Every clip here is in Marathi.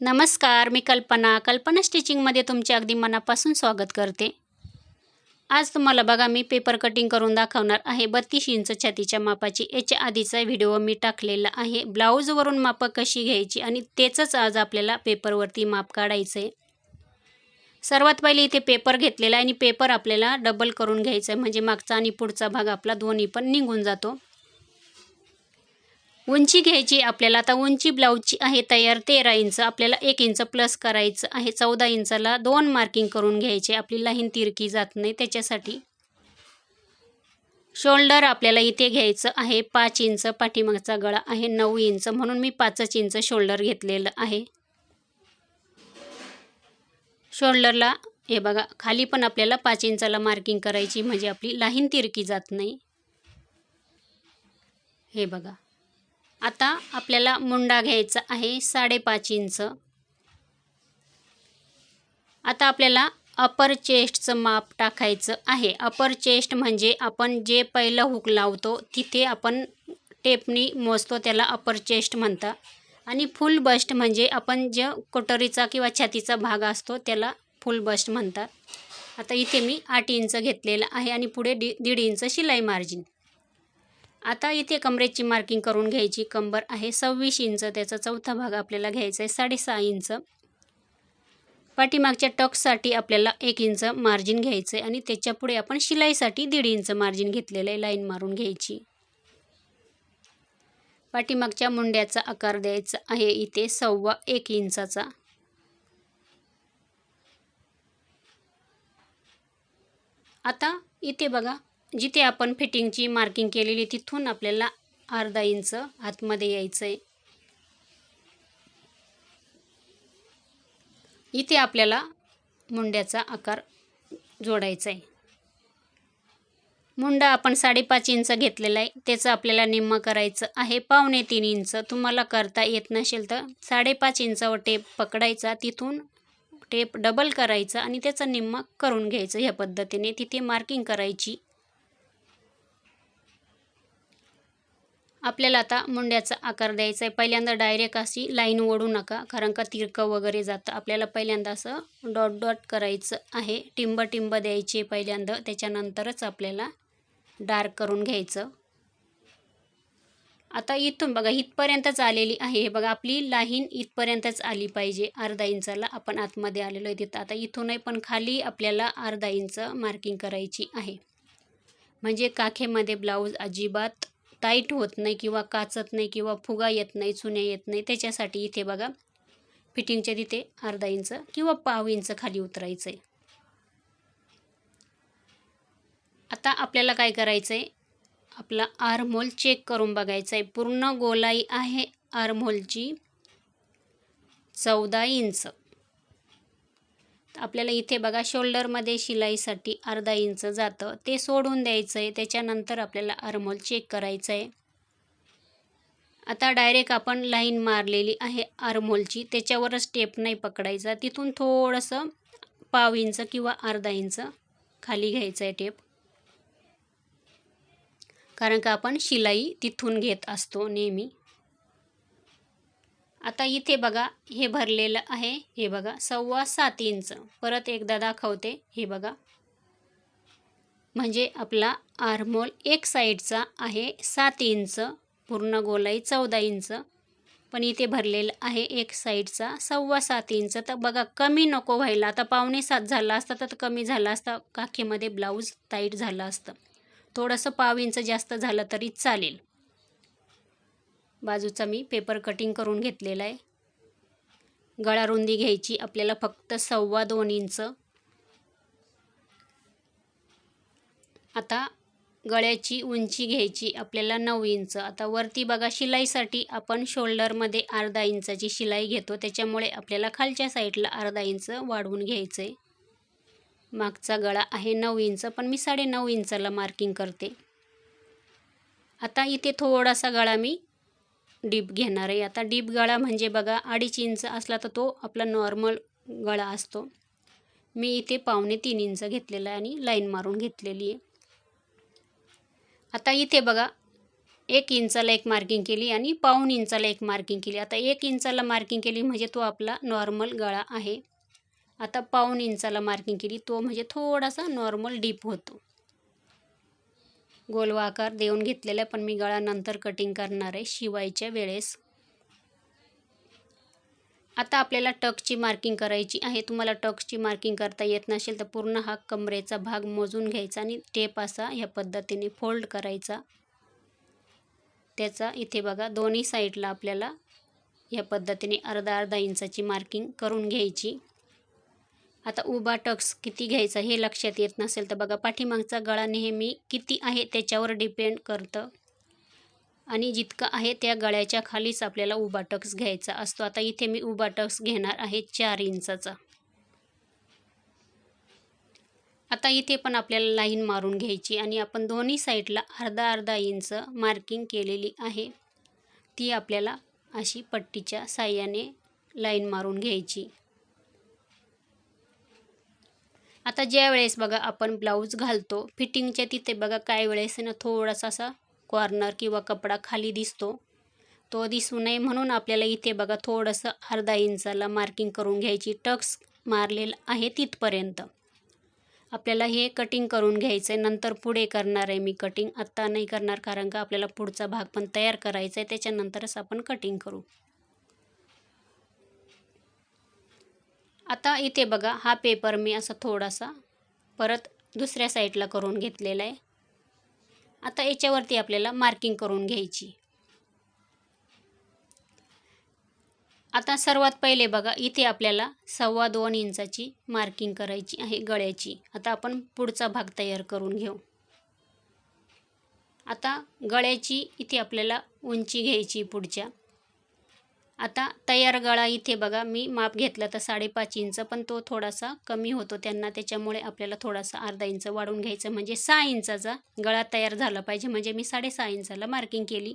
नमस्कार मी कल्पना. कल्पना स्टिचिंगमध्ये तुमचे अगदी मनापासून स्वागत करते. आज तुम्हाला बघा मी पेपर कटिंग करून दाखवणार आहे. बत्तीस इंच छातीच्या मापाची. याच्या आधीचा व्हिडिओ मी टाकलेला आहे. ब्लाऊजवरून मापं कशी घ्यायची आणि तेचंच आज आपल्याला पेपरवरती माप काढायचं आहे सर्वात पहिले इथे पेपर घेतलेला आहे आणि पेपर आपल्याला डबल करून घ्यायचं आहे म्हणजे मागचा आणि पुढचा भाग आपला दोन्ही पण निघून जातो. उंची घ्यायची आपल्याला. आता उंची ब्लाऊजची आहे तयार तेरा इंच आपल्याला एक इंच प्लस करायचं आहे. चौदा इंचाला दोन मार्किंग करून घ्यायचे. आपली लाहीन तिरकी जात नाही. त्याच्यासाठी शोल्डर आपल्याला इथे घ्यायचं आहे. पाच इंच पाठीमागचा गळा आहे. नऊ इंच. म्हणून मी पाचच इंच शोल्डर घेतलेलं आहे. शोल्डरला हे बघा खाली पण आपल्याला पाच इंचाला मार्किंग करायची. म्हणजे आपली लाहीन तिरकी जात नाही. हे बघा. आता आपल्याला मुंडा घ्यायचा आहे साडेपाच इंच. आता आपल्याला अपर चेस्टचं माप टाकायचं आहे. अपर चेस्ट म्हणजे आपण जे पहिलं हुक लावतो तिथे आपण टेपनी मोजतो त्याला अपर चेस्ट म्हणतात. आणि फुल बस्ट म्हणजे आपण जे कोटरीचा किंवा छातीचा भाग असतो त्याला फुल बस्ट म्हणतात. आता इथे मी आठ इंच घेतलेलं आहे आणि पुढे डी दीड इंच शिलाई मार्जिन आता इथे कमरेची मार्किंग करून घ्यायची. कंबर आहे सव्वीस इंच. त्याचा चौथा भाग आपल्याला घ्यायचा आहे साडेसहा इंच. पाठीमागच्या टक्ससाठी आपल्याला एक इंच मार्जिन घ्यायचं आहे आणि त्याच्यापुढे आपण शिलाईसाठी दीड इंच मार्जिन घेतलेलं आहे. लाईन मारून घ्यायची. पाठीमागच्या मुंड्याचा आकार द्यायचा आहे. इथे सव्वा एक इंचाचा. आता इथे बघा जिथे आपण फिटिंगची मार्किंग केलेली तिथून आपल्याला अर्धा इंच आतमध्ये यायचं आहे इथे आपल्याला मुंड्याचा आकार जोडायचा आहे मुंडा आपण साडेपाच इंच घेतलेला आहे त्याचं आपल्याला निम्म करायचं आहे. पावणे तीन इंच. तुम्हाला करता येत नसेल तर साडेपाच इंचावर टेप पकडायचा तिथून टेप डबल करायचा आणि त्याचा निम्म करून घ्यायचं ह्या पद्धतीने. तिथे मार्किंग करायची आपल्याला आता मुंड्याचा आकार द्यायचा आहे. पहिल्यांदा डायरेक्ट अशी लाईन ओढू नका कारण का तिरकं वगैरे जातं. आपल्याला पहिल्यांदा असं डॉट डॉट करायचं आहे. टिंब टिंब द्यायचे पहिल्यांदा. त्याच्यानंतरच आपल्याला डार्क करून घ्यायचं. आता इथून बघा इथपर्यंतच आलेली आहे. हे बघा आपली लाईन इथपर्यंतच आली पाहिजे. अर्धा इंचाला आपण आतमध्ये आलेलो आहे तिथं. आता इथूनही पण खाली आपल्याला अर्धा इंच मार्किंग करायची आहे. म्हणजे काखेमध्ये ब्लाऊज अजिबात टाईट होत नाही किंवा काचत नाही किंवा फुगा येत नाही चुन्या येत नाही त्याच्यासाठी इथे बघा फिटिंगच्या तिथे अर्धा इंच किंवा पाव इंच खाली उतरायचं आहे आता आपल्याला काय करायचं आहे आपला आर्महोल चेक करून बघायचा आहे पूर्ण गोलाई आहे आर्महोलची चौदा इंच. आपल्याला इथे बघा शोल्डरमध्ये शिलाईसाठी अर्धा इंच जातं. ते सोडून द्यायचं आहे त्याच्यानंतर आपल्याला आर्महोल चेक करायचं आहे आता डायरेक्ट आपण लाईन मारलेली आहे आर्महोलची त्याच्यावरच टेप नाही पकडायचा. तिथून थोडंसं पाव इंच किंवा अर्धा इंच खाली घ्यायचं आहे टेप कारण का आपण शिलाई तिथून घेत असतो नेहमी. आता इथे बघा हे भरलेलं आहे. हे बघा सव्वा सात इंच. परत एकदा दाखवते. हे बघा. म्हणजे आपला आर्मोल एक साईडचा आहे सात इंच. पूर्ण गोलाई चौदा इंच. पण इथे भरलेलं आहे एक साईडचा सव्वा सात इंच. तर बघा कमी नको व्हायला. आता पावणे सात झाला असता तर कमी झाला असता. काखेमध्ये ब्लाऊज टाईट झालं असतं. थोडंसं पाव इंच जास्त झालं तरी चालेल. बाजूचा मी पेपर कटिंग करून घेतलेला आहे. गळा रुंदी घ्यायची आपल्याला फक्त सव्वा दोन इंच. आता गळ्याची उंची घ्यायची आपल्याला नऊ इंच. आता वरती बघा शिलाईसाठी आपण शोल्डरमध्ये अर्धा इंचाची शिलाई घेतो. त्याच्यामुळे आपल्याला खालच्या साईडला अर्धा इंच वाढवून घ्यायचं आहे मागचा गळा आहे नऊ इंच पण मी साडे नऊ इंचाला मार्किंग करते. आता इथे थोडासा गळा मी डीप घेणार आहे. आता डीप गळा म्हणजे बघा अडीच इंच असला तर तो आपला नॉर्मल गळा असतो. मी इथे पावणे तीन इंच घेतलेला आहे आणि लाईन मारून घेतलेली आहे. आता इथे बघा एक इंचाला एक मार्किंग केली आणि पाऊन इंचाला एक मार्किंग केली. आता एक इंचाला मार्किंग केली म्हणजे तो आपला नॉर्मल गळा आहे. आता पाऊन इंचाला मार्किंग केली तो म्हणजे थोडासा नॉर्मल डीप होतो. गोलवा आकार देऊन घेतलेला आहे पण मी गळा नंतर कटिंग करणार आहे शिवायच्या वेळेस. आता आपल्याला टकची मार्किंग करायची आहे. तुम्हाला टक्सची मार्किंग करता येत नसेल तर पूर्ण हा कमरेचा भाग मोजून घ्यायचा आणि टेप असा ह्या पद्धतीने फोल्ड करायचा. त्याचा इथे बघा दोन्ही साईडला आपल्याला ह्या पद्धतीने अर्धा अर्धा इंचाची मार्किंग करून घ्यायची. आता उभा टक्स किती घ्यायचा हे लक्षात येत नसेल तर बघा पाठीमागचा गळा नेहमी किती आहे त्याच्यावर डिपेंड करतं. आणि जितकं आहे त्या गळ्याच्या खालीच आपल्याला उभा टक्स घ्यायचा असतो. आता इथे मी उभा टक्स घेणार आहे चार इंचाचा. आता इथे पण आपल्याला लाईन मारून घ्यायची आणि आपण दोन्ही साईडला अर्धा अर्धा इंच मार्किंग केलेली आहे. ती आपल्याला अशी पट्टीच्या साह्याने लाईन मारून घ्यायची. आता ज्या वेळेस बघा आपण ब्लाऊज घालतो फिटिंगच्या तिथे बघा काय वेळेस ना थोडासा असा कॉर्नर किंवा कपडा खाली दिसतो. तो दिसू नये म्हणून आपल्याला इथे बघा थोडंसं अर्धा इंचाला मार्किंग करून घ्यायची. टक्स मारलेलं आहे तिथपर्यंत. आपल्याला हे कटिंग करून घ्यायचं आहे नंतर पुढे करणार आहे मी कटिंग आत्ता नाही करणार कारण का आपल्याला पुढचा भाग पण तयार करायचा आहे त्याच्यानंतरच आपण कटिंग करू. आता इथे बघा हा पेपर मी असा थोडासा परत दुसऱ्या साईडला करून घेतलेला आहे. आता याच्यावरती आपल्याला मार्किंग करून घ्यायची. आता सर्वात पहिले बघा इथे आपल्याला सव्वा दोन इंचाची मार्किंग करायची आहे गळ्याची. आता आपण पुढचा भाग तयार करून घेऊ. आता गळ्याची इथे आपल्याला उंची घ्यायची पुढच्या. आता तयार गळा इथे बघा मी माप घेतला तर साडेपाच इंच पण तो थोडासा कमी होतो त्यांना त्याच्यामुळे आपल्याला थोडासा अर्धा इंच वाढवून घ्यायचं म्हणजे सहा इंचाचा गळा तयार झाला पाहिजे म्हणजे मी साडेसहा इंचाला मार्किंग केली.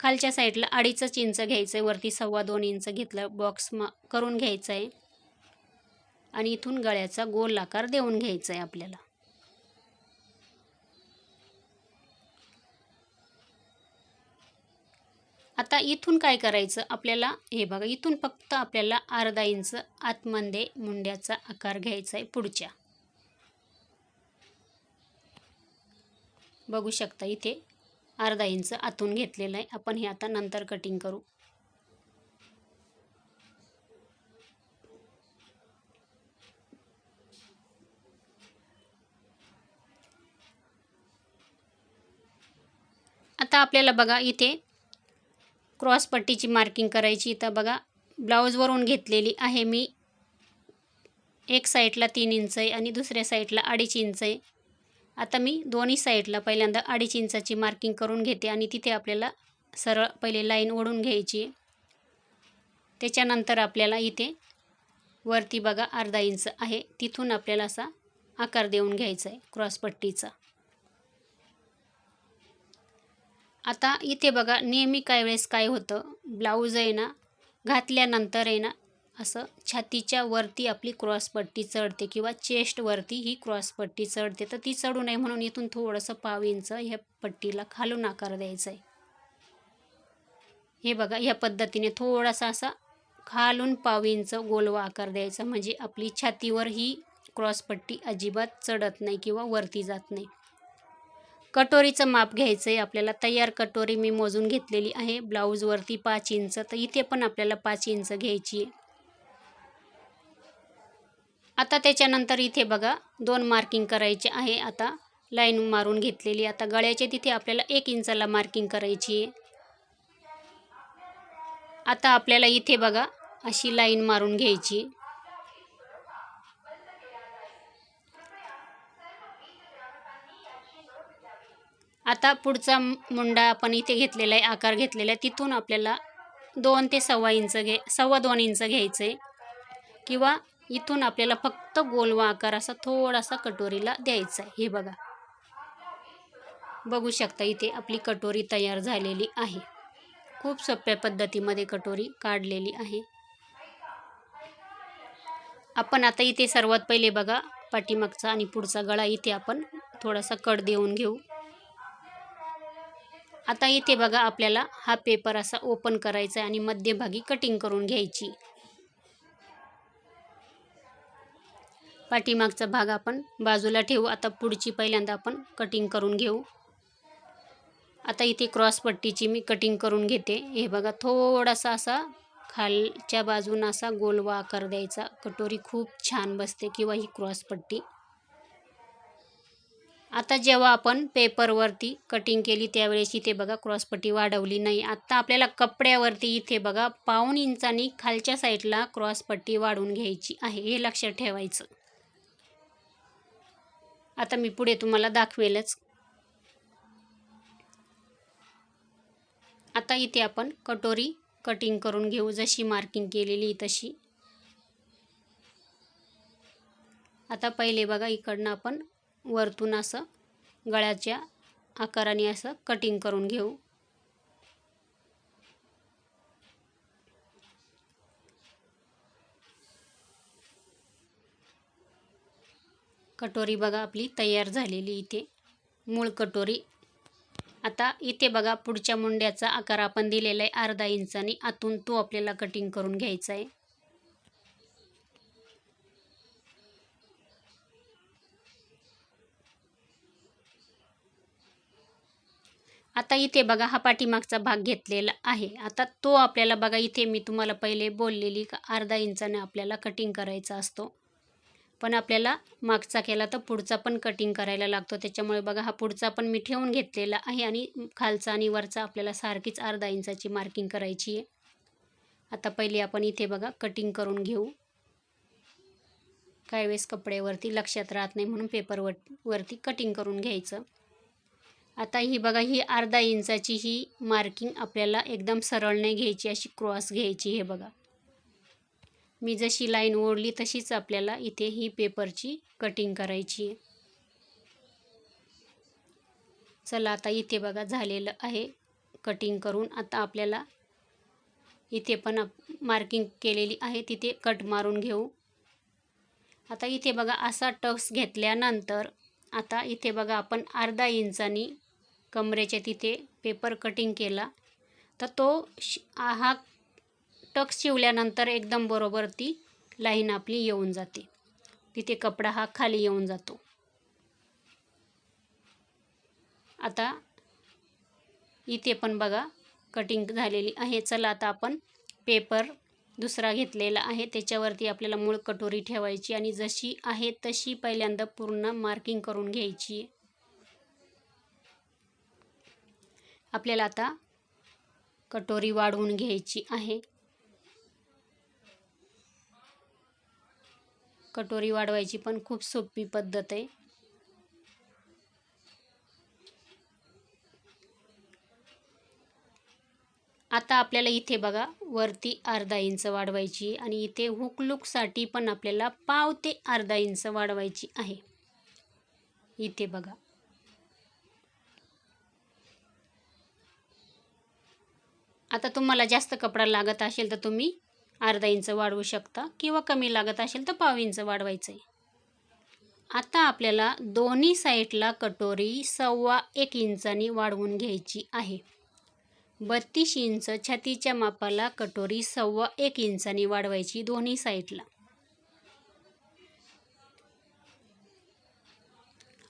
खालच्या साईडला अडीचच इंच घ्यायचं आहे वरती सव्वा दोन इंच घेतलं बॉक्स मा करून घ्यायचं आहे आणि इथून गळ्याचा गोल आकार देऊन घ्यायचा आहे आपल्याला. आता इथून काय करायचं? आपल्याला हे बघा इथून फक्त आपल्याला अर्धा इंच आतमध्ये मुंड्याचा आकार घ्यायचा आहे पुढच्या. बघू शकता इथे अर्धा इंच आतून घेतलेलं आहे. आपण हे आता नंतर कटिंग करू. आता आपल्याला बघा इथे क्रॉस पट्टीची मार्किंग करायची. तर बघा ब्लाऊजवरून घेतलेली आहे मी. एक साईडला तीन इंच आहे आणि दुसऱ्या साईडला अडीच इंच आहे. आता मी दोन्ही साईडला पहिल्यांदा अडीच इंचाची मार्किंग करून घेते आणि तिथे आपल्याला सरळ पहिले लाईन ओढून घ्यायची त्याच्यानंतर आपल्याला इथे वरती बघा अर्धा इंच आहे. तिथून आपल्याला असा आकार देऊन घ्यायचा आहे क्रॉसपट्टीचा आता इथे बघा नेहमी काय वेळेस काय होतं? ब्लाऊज आहे ना घातल्यानंतर आहे ना असं छातीच्या वरती आपली क्रॉसपट्टी चढते किंवा चेस्टवरती ही क्रॉसपट्टी चढते. तर ती चढू नये म्हणून इथून थोडंसं पाव इंच ह्या पट्टीला खालून आकार द्यायचा आहे हे बघा ह्या पद्धतीने थोडासा असा खालून पाव इंच गोलवा आकार द्यायचा. म्हणजे आपली छातीवर ही क्रॉसपट्टी अजिबात चढत नाही किंवा वरती जात नाही. कटोरीचं माप घ्यायचं आहे आपल्याला तयार कटोरी मी मोजून घेतलेली आहे. ब्लाऊजवरती पाच इंच. तर इथे पण आपल्याला पाच इंच घ्यायची आता त्याच्यानंतर इथे बघा दोन मार्किंग करायचे आहे. आता लाईन मारून घेतलेली. आता गळ्याचे तिथे आपल्याला एक इंचाला मार्किंग करायची आहे. आता आपल्याला इथे बघा अशी लाईन मारून घ्यायची आता पुढचा मुंडा आपण इथे घेतलेला आहे आकार घेतलेला आहे. तिथून आपल्याला दोन ते सव्वा इंच घे सव्वा दोन इंच घ्यायचं. आहे किंवा इथून आपल्याला फक्त गोलवा आकार असा थोडासा कटोरीला द्यायचा आहे. हे बघा. बघू शकता इथे आपली कटोरी तयार झालेली आहे. खूप सोप्या पद्धतीमध्ये कटोरी काढलेली आहे. आपण आता इथे सर्वात पहिले बघा पाठीमागचा आणि पुढचा गळा इथे आपण थोडासा कट देऊन घेऊ. आता इथे बघा आपल्याला हा पेपर असा ओपन करायचा आहे आणि मध्यभागी कटिंग करून घ्यायची. पाठीमागचा भाग आपण बाजूला ठेवू. आता पुढची पहिल्यांदा आपण कटिंग करून घेऊ. आता इथे क्रॉस पट्टीची मी कटिंग करून घेते. हे बघा थोडासा असा खालच्या बाजूनं असा गोलवा आकार द्यायचा. कटोरी खूप छान बसते किंवा ही क्रॉस पट्टी. आता जेव्हा आपण पेपरवरती कटिंग केली त्यावेळेस इथे बघा क्रॉसपट्टी वाढवली नाही. आत्ता आपल्याला कपड्यावरती इथे बघा पाऊण इंचानी खालच्या साईडला क्रॉसपट्टी वाढवून घ्यायची आहे हे लक्षात ठेवायचं. आता मी पुढे तुम्हाला दाखवेलच. आता इथे आपण कटोरी कटिंग करून घेऊ जशी मार्किंग केलेली तशी. आता पहिले बघा इकडनं आपण वरतून असं गळ्याच्या आकाराने असं कटिंग करून घेऊ. कटोरी बघा आपली तयार झालेली इथे. मूळ कटोरी. आता इथे बघा पुढच्या मुंड्याचा आकार आपण दिलेला आहे अर्धा इंचाने आतून तो आपल्याला कटिंग करून घ्यायचा आहे. आता इथे बघा हा पाठीमागचा भाग घेतलेला आहे. आता तो आपल्याला बघा इथे मी तुम्हाला पहिले बोललेली का अर्धा इंचाने आपल्याला कटिंग करायचा असतो. पण आपल्याला मागचा केला तर पुढचा पण कटिंग करायला लागतो. त्याच्यामुळे बघा हा पुढचा पण मी ठेवून घेतलेला आहे आणि खालचा आणि वरचा आपल्याला सारखीच अर्धा इंचाची मार्किंग करायची आहे. आता पहिले आपण इथे बघा कटिंग करून घेऊ. काही वेळेस कपड्यावरती लक्षात राहत नाही म्हणून पेपरवर वरती कटिंग करून घ्यायचं. आता ही बघा ही अर्धा इंचाची ही मार्किंग आपल्याला एकदम सरळ नाही घ्यायची अशी क्रॉस घ्यायची हे बघा. मी जशी लाईन ओढली तशीच आपल्याला इथे ही पेपरची कटिंग करायची आहे. चला आता इथे बघा झालेलं आहे कटिंग करून. आता आपल्याला इथे पण मार्किंग केलेली आहे तिथे कट मारून घेऊ. आता इथे बघा असा टक्स घेतल्यानंतर आता इथे बघा आपण अर्धा इंचानी कमरेच्या तिथे पेपर कटिंग केला. तर तो हा टक्स शिवल्यानंतर एकदम बरोबर ती लाईन आपली येऊन जाते. तिथे कपडा हा खाली येऊन जातो. आता इथे पण बघा कटिंग झालेली आहे. चला आता आपण पेपर दुसरा घेतलेला आहे. त्याच्यावरती आपल्याला मूळ कटोरी ठेवायची आणि जशी आहे तशी पहिल्यांदा पूर्ण मार्किंग करून घ्यायची. आपल्याला आता कटोरी वाढवून घ्यायची आहे. कटोरी वाढवायची पण खूप सोपी पद्धत आहे. आता आपल्याला इथे बघा वरती अर्धा इंच वाढवायची आणि इथे हुकलुकसाठी पण आपल्याला पाव ते अर्धा इंच वाढवायची आहे. इथे बघा. आता तुम्हाला जास्त कपडा लागत असेल तर तुम्ही अर्धा इंच वाढवू शकता किंवा कमी लागत असेल तर पाव इंच वाढवायचं आहे आता आपल्याला दोन्ही साईडला कटोरी सव्वा एक इंचानी वाढवून घ्यायची आहे. बत्तीस इंच छातीच्या मापाला कटोरी सव्वा एक इंचाने वाढवायची दोन्ही साईडला.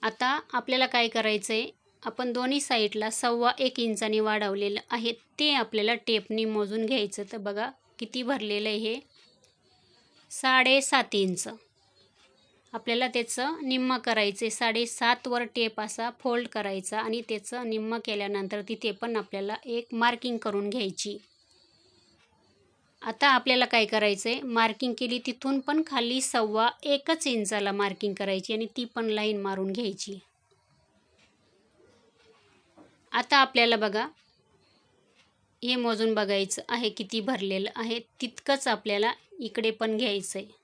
आता आपल्याला काय करायचं आहे आपण दोन्ही साईडला सव्वा एक इंचाने वाढवलेलं आहे. ते आपल्याला टेपनी मोजून घ्यायचं. तर बघा किती भरलेलं आहे हे. साडेसात इंच. आपल्याला त्याचं निम्म करायचे साडेसातवर टेप असा फोल्ड करायचा आणि त्याचं निम्म केल्यानंतर तिथे पण आपल्याला एक मार्किंग करून घ्यायची. आता आपल्याला काय करायचं आहे मार्किंग केली तिथून पण खाली सव्वा एकच इंचाला मार्किंग करायची आणि ती पण लाईन मारून घ्यायची. आता आपल्याला बघा हे मोजून बघायचं आहे किती भरलेलं आहे. तितकंच आपल्याला इकडे पण घ्यायचं आहे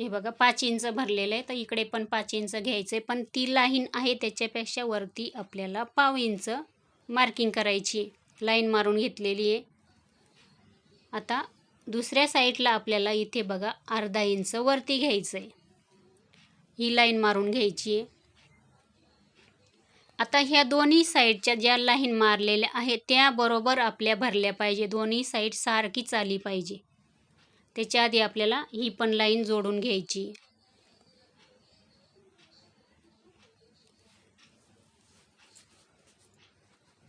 हे बघा पाच इंच भरलेलं आहे तर इकडे पण पाच इंच घ्यायचं. आहे पण ती लाईन आहे त्याच्यापेक्षा वरती आपल्याला पाव इंच मार्किंग करायची लाईन मारून घेतलेली आहे. आता दुसऱ्या साईडला आपल्याला इथे बघा अर्धा इंच वरती घ्यायचं आहे. ही लाईन मारून घ्यायची आहे. आता ह्या दोन्ही साईडच्या ज्या लाईन मारलेल्या आहेत त्याबरोबर आपल्या भरल्या पाहिजे. दोन्ही साईड सारखीच आली पाहिजे. त्याच्या आधी आपल्याला ही पण लाईन जोडून घ्यायची.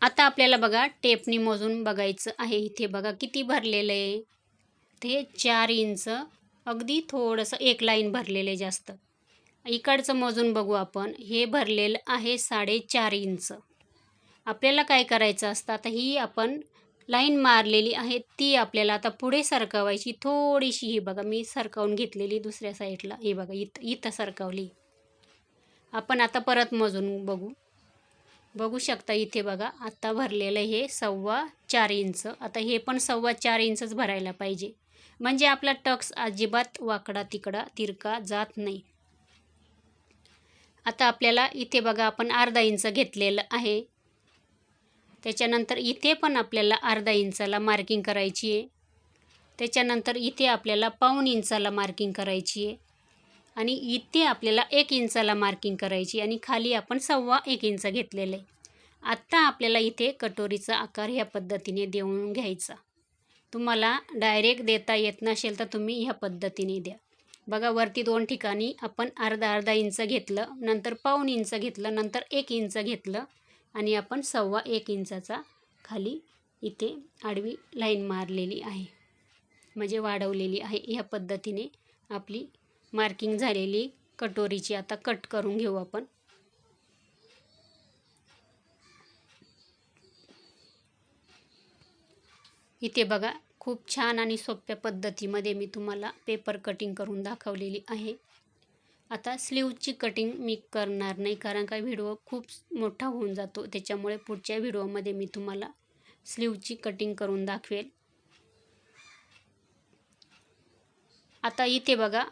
आता आपल्याला बघा टेपनी मोजून बघायचं आहे. इथे बघा किती भरलेलं आहे. ते चार इंच अगदी थोडंसं एक लाईन भरलेलं आहे जास्त. इकडचं मोजून बघू आपण. हे भरलेलं आहे साडेचार इंच. आपल्याला काय करायचं असतं? आता ही आपण लाईन मारलेली आहे ती आपल्याला आता पुढे सरकवायची. थोडीशी ही बघा मी सरकवून घेतलेली दुसऱ्या साईडला. ही बघा इथं इथं सरकवली. आपण आता परत मोजून बघू. बघू शकता इथे बघा आत्ता भरलेलं हे सव्वा चार इंच. आता हे पण सव्वा चार इंचच भरायला पाहिजे. म्हणजे आपला टक्स अजिबात वाकडा तिकडा तिरका जात नाही. आता आपल्याला इथे बघा आपण अर्धा इंच घेतलेलं आहे. त्याच्यानंतर इथे पण आपल्याला अर्धा इंचाला मार्किंग करायची आहे. त्याच्यानंतर इथे आपल्याला पाऊन इंचाला मार्किंग करायची आहे. आणि इथे आपल्याला एक इंचाला मार्किंग करायची आणि खाली आपण सव्वा एक इंच घेतलेलं आहे. आत्ता आपल्याला इथे कटोरीचा आकार ह्या पद्धतीने देऊन घ्यायचा. तुम्हाला डायरेक्ट देता येत नसेल तर तुम्ही ह्या पद्धतीने द्या. बघा वरती दोन ठिकाणी आपण अर्धा अर्धा इंच घेतलं नंतर पाऊन इंच घेतलं नंतर एक इंच घेतलं आणि आपण सव्वा एक इंचाचा खाली इथे आडवी लाईन मारलेली आहे. म्हणजे वाढवलेली आहे. ह्या पद्धतीने आपली मार्किंग झालेली कटोरीची आता कट करून घेऊ आपण. इथे बघा खूप छान आणि सोप्या पद्धतीमध्ये मी तुम्हाला पेपर कटिंग करून दाखवलेली आहे. आता स्लीवची कटिंग मी करणार नाही कारण का व्हिडिओ खूप मोठा होऊन जातो. त्याच्यामुळे पुढच्या व्हिडिओमध्ये मी तुम्हाला स्लीवची कटिंग करून दाखवेल. आता इथे बघा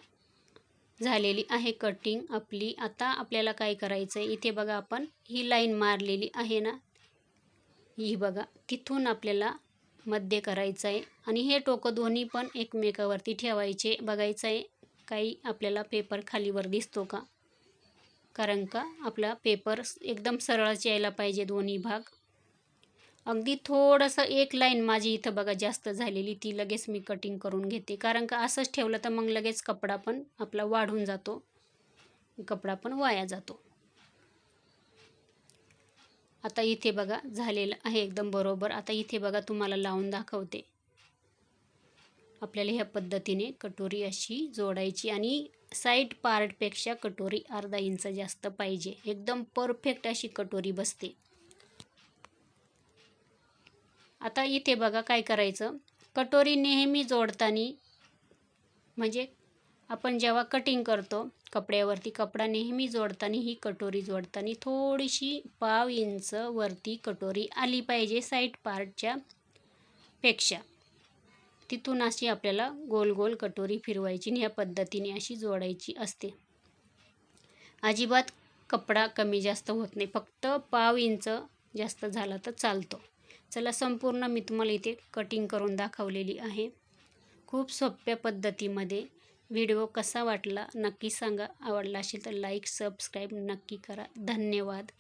झालेली आहे कटिंग आपली. आता आपल्याला काय करायचं आहे इथे बघा आपण ही लाईन मारलेली आहे ना? ही बघा तिथून आपल्याला मध्य करायचं आहे आणि हे टोकं दोन्ही पण एकमेकावरती ठेवायचे बघायचं आहे काही आपल्याला पेपर खालीवर दिसतो का? कारण का? आपला पेपर एकदम सरळच यायला पाहिजे दोन्ही भाग. अगदी थोडंसं एक लाईन माझी इथं बघा जास्त झालेली ती लगेच मी कटिंग करून घेते. कारण का असंच ठेवलं तर मग लगेच कपडा पण आपला वाढून जातो. कपडा पण वाया जातो. आता इथे बघा झालेलं आहे एकदम बरोबर. आता इथे बघा तुम्हाला लावून दाखवते. आपल्याला ह्या पद्धतीने कटोरी अशी जोडायची आणि साईड पार्टपेक्षा कटोरी अर्धा इंच जास्त पाहिजे. एकदम परफेक्ट अशी कटोरी बसते. आता इथे बघा काय करायचं. कटोरी नेहमी जोडताना म्हणजे आपण जेव्हा कटिंग करतो कपड्यावरती कपडा नेहमी जोडताना ही कटोरी जोडताना थोडीशी पाव इंच वरती कटोरी आली पाहिजे साईड पार्टच्या पेक्षा. तिथून अशी आपल्याला गोल गोल कटोरी फिरवायची आणि ह्या पद्धतीने अशी जोडायची असते. अजिबात कपडा कमी जास्त होत नाही. फक्त पाव इंच जास्त झाला तर चालतो. चला संपूर्ण मी तुम्हाला इथे कटिंग करून दाखवलेली आहे. खूप सोप्या पद्धतीमध्ये व्हिडिओ कसा वाटला नक्की सांगा. आवडला असेल तर लाईक सबस्क्राईब नक्की करा. धन्यवाद.